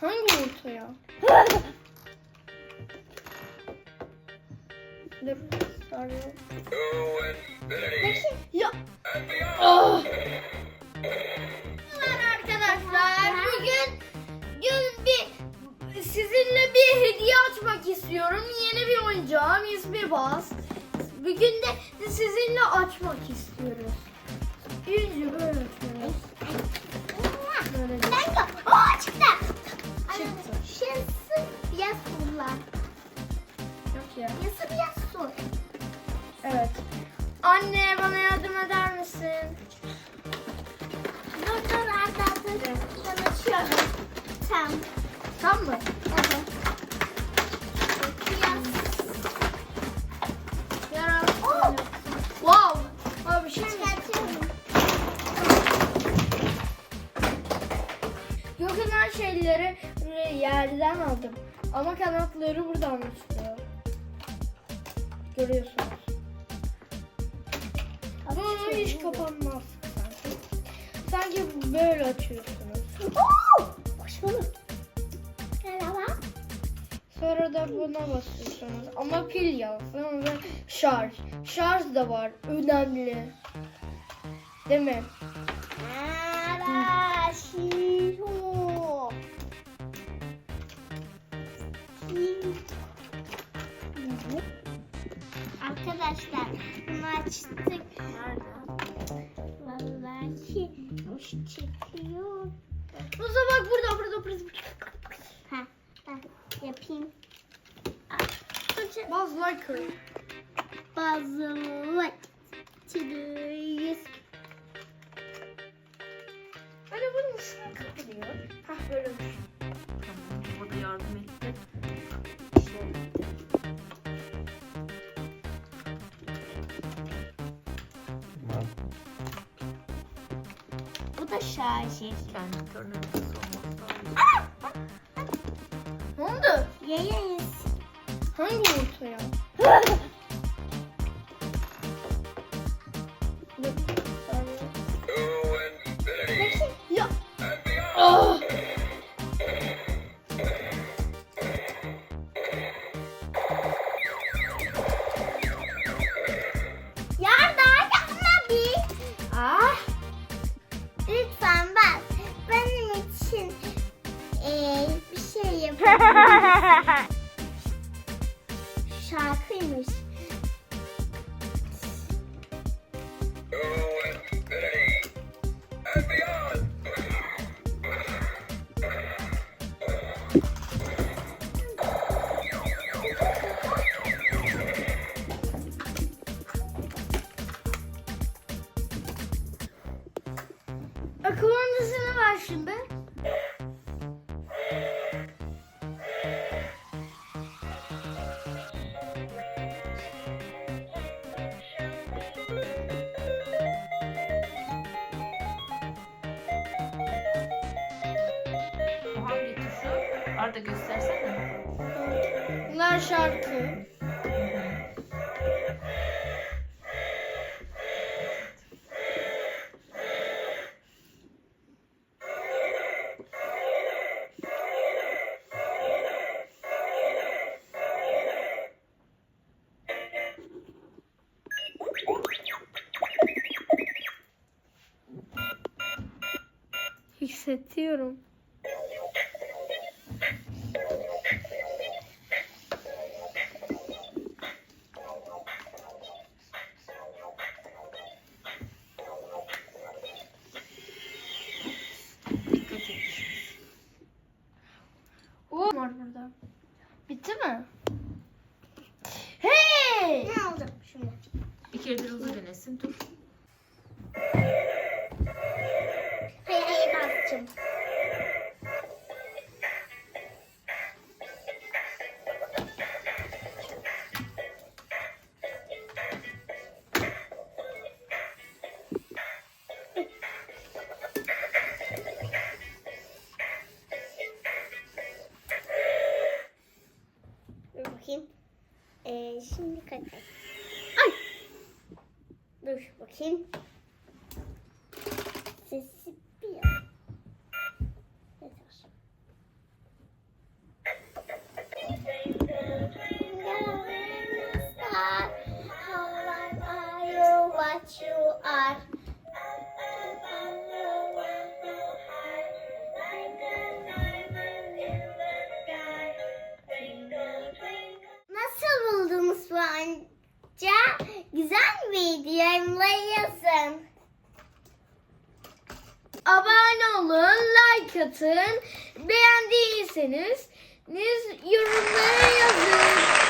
Hangi ortaya? Dur. Sarıyor. Ya. Ah. Arkadaşlar bugün gün bir sizinle bir hediye açmak istiyorum. Yeni bir oyuncağım ismi Bas. Bugün de sizinle açmak istiyoruz. Önce böyle açıyoruz. Anne bana yardım eder misin? Dur dur. Ben açıyorum. Tamam. Tam mı? Evet. Wow. Abi bir şey mi? Şeyleri yerden aldım. Ama kanatları buradan çıkıyor. Görüyorsunuz. Bu hiç kapanmaz sanki. Böyle açıyorsunuz. Oo! Merhaba. Sonra da buna basıyorsunuz. Ama pil yazsın ve şarj. Şarj da var. Önemli. Değil mi? Arkadaşlar bunu açtık. Vallahi hoş çıkıyor. Musa bak burada burada burada. Ha, ben yapayım. Buzz Lightyear. Bazı vakitleriz. Da şarjı. Kendi tornavidası Ne oldu? Yayız. Hangi? Dur, Kumandasını ver şimdi. Hangi tuşu? Arda göstersene. Bunlar şarkı. Hissediyorum. Şimdi kaç? Ay! Dur bakayım. Anca? Güzel miydi? Yorumlara yazın. Abone olun, like atın. Beğendiyseniz yorumlara yazın.